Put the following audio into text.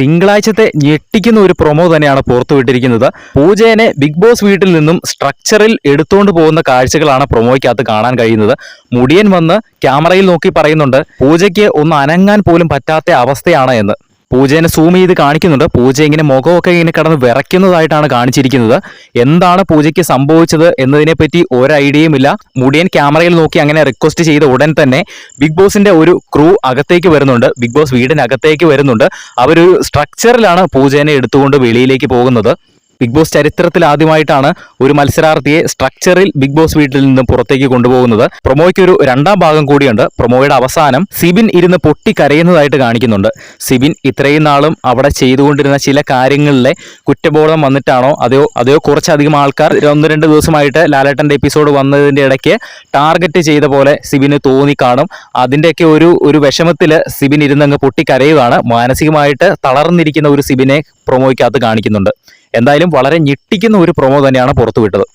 തിങ്കളാഴ്ചത്തെ ഞെട്ടിക്കുന്ന ഒരു പ്രൊമോ തന്നെയാണ് പുറത്തുവിട്ടിരിക്കുന്നത്. പൂജേനെ ബിഗ് ബോസ് വീട്ടിൽ നിന്നും സ്ട്രക്ചറിൽ എടുത്തുകൊണ്ട് പോകുന്ന കാഴ്ചകളാണ് പ്രൊമോയ്ക്കകത്ത് കാണാൻ കഴിയുന്നത്. മുടിയൻ വന്ന് ക്യാമറയിൽ നോക്കി പറയുന്നുണ്ട് പൂജയ്ക്ക് ഒന്ന് അനങ്ങാൻ പോലും പറ്റാത്ത അവസ്ഥയാണ് എന്ന്. പൂജേനെ സൂം ചെയ്ത് കാണിക്കുന്നുണ്ട്. പൂജ ഇങ്ങനെ മുഖമൊക്കെ ഇങ്ങനെ കടന്ന് വിറയ്ക്കുന്നതായിട്ടാണ് കാണിച്ചിരിക്കുന്നത്. എന്താണ് പൂജയ്ക്ക് സംഭവിച്ചത് എന്നതിനെ പറ്റി ഒരു ഇല്ല. മുടിയൻ ക്യാമറയിൽ നോക്കി അങ്ങനെ റിക്വസ്റ്റ് ചെയ്ത ഉടൻ തന്നെ ബിഗ് ബോസിന്റെ ഒരു ക്രൂ അകത്തേക്ക് വരുന്നുണ്ട്. ബിഗ് ബോസ് വീടിനകത്തേക്ക് വരുന്നുണ്ട്. അവരൊരു സ്ട്രക്ചറിലാണ് പൂജേനെ എടുത്തുകൊണ്ട് വെളിയിലേക്ക് പോകുന്നത്. ബിഗ് ബോസ് ചരിത്രത്തിൽ ആദ്യമായിട്ടാണ് ഒരു മത്സരാർത്ഥിയെ സ്ട്രക്ചറിൽ ബിഗ് ബോസ് വീട്ടിൽ നിന്ന് പുറത്തേക്ക് കൊണ്ടുപോകുന്നത്. പ്രൊമോയ്ക്ക് ഒരു രണ്ടാം ഭാഗം കൂടിയുണ്ട്. പ്രൊമോയുടെ അവസാനം സിബിൻ ഇരുന്ന് പൊട്ടി കരയുന്നതായിട്ട് കാണിക്കുന്നുണ്ട്. സിബിൻ ഇത്രയും നാളും അവിടെ ചെയ്തുകൊണ്ടിരുന്ന ചില കാര്യങ്ങളിലെ കുറ്റബോധം വന്നിട്ടാണോ? അതെയോ അതെയോ കുറച്ചധികം ആൾക്കാർ ഒന്ന് രണ്ട് ദിവസമായിട്ട് ലാലേട്ടന്റെ എപ്പിസോഡ് വന്നതിന്റെ ഇടയ്ക്ക് ടാർഗറ്റ് ചെയ്ത പോലെ സിബിന് തോന്നി കാണും അതിന്റെയൊക്കെ ഒരു ഒരു വിഷമത്തിൽ സിബിൻ ഇരുന്നങ്ങ് പൊട്ടി കരയുകയാണ്. മാനസികമായിട്ട് തളർന്നിരിക്കുന്ന ഒരു സിബിനെ പ്രൊമോയ്ക്കകത്ത് കാണിക്കുന്നുണ്ട്. എന്തായാലും വളരെ ഞെട്ടിക്കുന്ന ഒരു പ്രൊമോ തന്നെയാണ് പുറത്തുവിട്ടത്.